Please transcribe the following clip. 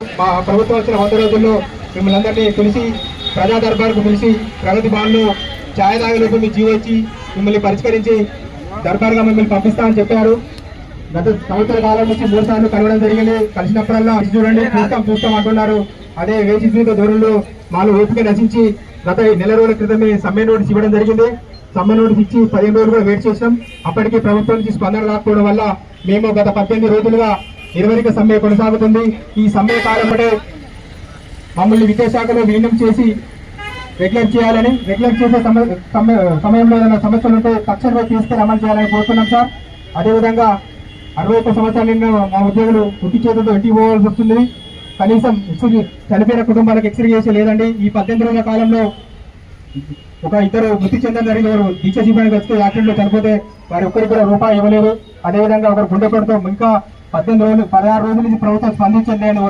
మా ప్రభుత్వం వచ్చిన వంద రోజుల్లో మిమ్మల్ని అందరినీ పిలిచి ప్రజా దర్బార్కు పిలిచి ప్రగతి భవన్లో ఛాయ్ తాగలకు మీ జీవో ఇచ్చి మిమ్మల్ని పరిష్కరించి దర్బార్గా మిమ్మల్ని పంపిస్తామని చెప్పారు. గత సంవత్సర కాలం నుంచి మూడు సార్లు కలవడం జరిగింది. కలిసినప్పుడల్లా చూడండి చూస్తాం చూస్తాం అంటున్నారు. అదే వేచి జీవిత ధోరణిలో మాలో ఓపిక నశించి గత నెల రోజుల క్రితమే సమ్మె నోటీస్ ఇవ్వడం జరిగింది. సమ్మె నోటీస్ ఇచ్చి పదిహేను రోజులు కూడా వెయిట్ చేసినాం. అప్పటికి ప్రభుత్వం నుంచి స్పందన రాకపోవడం వల్ల మేము గత పద్దెనిమిది రోజులుగా నిర్వహిక సమ్మె కొనసాగుతుంది. ఈ సమ్మె కాలంలో మమ్మల్ని విద్యాశాఖలో విలీనం చేసి రెగ్యులర్ చేయాలని రెగ్యులర్ చేసే సమయంలో ఏదైనా సమస్యలు ఉంటే తక్షణమే తీసుకొని అమలు చేయాలని కోరుతున్నాం సార్. అదేవిధంగా అరవై ఒక్క సంవత్సరాలు నిన్న మా ఉద్యోగులు ఉట్టి చేతులతో ఇంటికి పోవాల్సి వస్తుంది. కనీసం ఎక్స్రే చనిపోయిన కుటుంబాలకు ఎక్స్రే చేసే లేదండి. ఈ పద్దెనిమిది రోజుల కాలంలో ఒక ఇద్దరు మృతి చెందిన జరిగిన వారు దీక్ష శిబిరానికి వస్తే యాక్సిడెంట్లో చనిపోతే వారి ఒక్కరికి కూడా రూపాయి ఇవ్వలేరు అదేవిధంగా ఒకరు గుండెపోటుతో ఇంకా పద్దెనిమిది రోజులు పదహారు రోజుల నుంచి ప్రభుత్వం స్పందించలేని